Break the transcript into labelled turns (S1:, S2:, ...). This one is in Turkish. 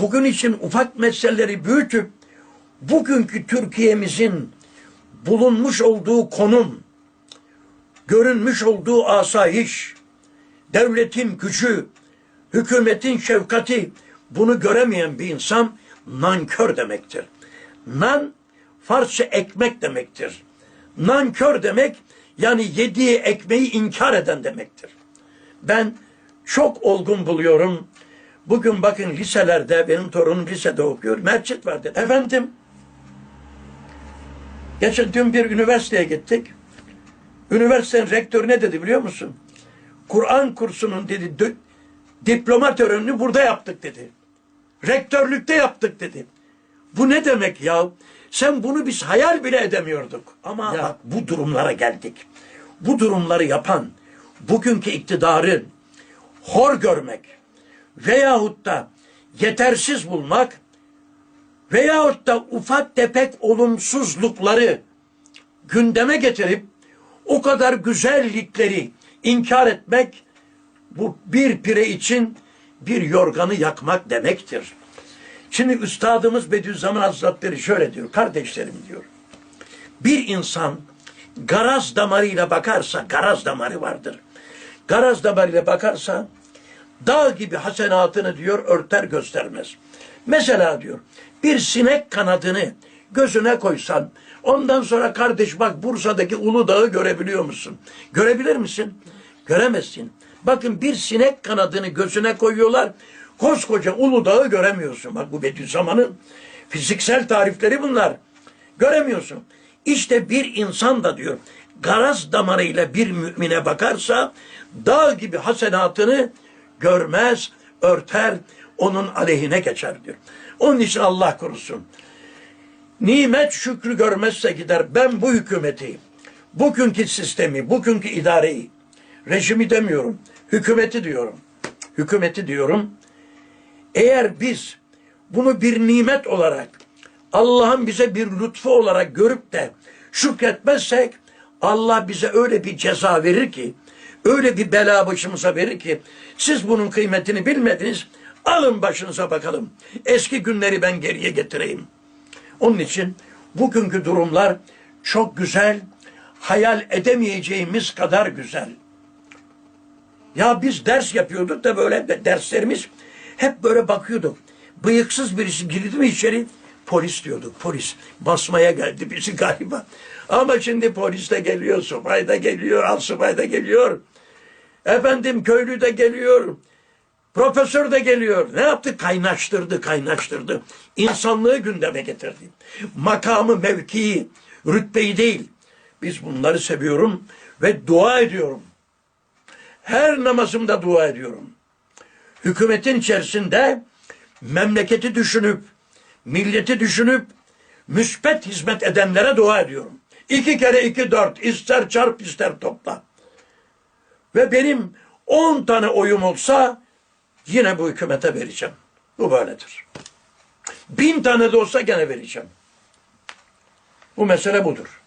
S1: bugün için ufak meseleleri büyütüp bugünkü Türkiye'mizin bulunmuş olduğu konum, görünmüş olduğu asayiş, devletin gücü, hükümetin şefkati bunu göremeyen bir insan nankör demektir. Nan Farsça ekmek demektir. Nankör demek yani yediği ekmeği inkar eden demektir. Ben çok olgun buluyorum. Bugün bakın liselerde, benim torunum lisede okuyor. Merçit var dedi. Efendim, geçen dün bir üniversiteye gittik. Üniversitenin rektörü ne dedi biliyor musun? Kur'an kursunun dedi diploma törenini burada yaptık dedi. Rektörlükte yaptık dedi. Bu ne demek ya? Sen bunu biz hayal bile edemiyorduk. Ama bak bu durumlara geldik. Bu durumları yapan bugünkü iktidarı hor görmek veyahut da yetersiz bulmak veyahut da ufak tefek olumsuzlukları gündeme getirip o kadar güzellikleri inkar etmek bu bir pire için bir yorganı yakmak demektir. Şimdi Üstadımız Bediüzzaman Hazretleri şöyle diyor, kardeşlerim diyor. Bir insan garaz damarıyla bakarsa, garaz damarı vardır. Garaz damarıyla bakarsa dağ gibi hasenatını diyor örter göstermez. Mesela diyor bir sinek kanadını gözüne koysan ondan sonra kardeş bak Bursa'daki Uludağ'ı görebiliyor musun? Görebilir misin? Göremezsin. Bakın bir sinek kanadını gözüne koyuyorlar. Koskoca Uludağ'ı göremiyorsun. Bak bu Bediüzzaman'ın fiziksel tarifleri bunlar. Göremiyorsun. İşte bir insan da diyor garaz damarıyla bir mümine bakarsa dağ gibi hasenatını görmez, örter, onun aleyhine geçer diyor. Onun için Allah korusun. Nimet şükrü görmezse gider. Ben bu hükümeti, bugünkü sistemi, bugünkü idareyi, rejimi demiyorum, hükümeti diyorum. Hükümeti diyorum. Eğer biz bunu bir nimet olarak, Allah'ın bize bir lütfu olarak görüp de şükretmezsek, Allah bize öyle bir ceza verir ki, öyle bir bela başımıza verir ki, siz bunun kıymetini bilmediniz, alın başınıza bakalım. Eski günleri ben geriye getireyim. Onun için bugünkü durumlar çok güzel, hayal edemeyeceğimiz kadar güzel. Ya biz ders yapıyorduk da böyle de derslerimiz hep böyle bakıyorduk. Bıyıksız birisi girdi mi içeri polis diyorduk. Polis basmaya geldi bizi galiba. Ama şimdi polis de geliyor, subay da geliyor, alsubay da geliyor. Efendim köylü de geliyor. Profesör de geliyor. Ne yaptı? Kaynaştırdı, kaynaştırdı. İnsanlığı gündeme getirdi. Makamı, mevkii, rütbeyi değil. Biz bunları seviyorum ve dua ediyorum. Her namazımda dua ediyorum. Hükümetin içerisinde memleketi düşünüp, milleti düşünüp, müspet hizmet edenlere dua ediyorum. İki kere iki dört, ister çarp ister topla. Ve benim on tane oyum olsa yine bu hükümete vereceğim. Bu böyledir. Bin tane de olsa gene vereceğim. Bu mesele budur.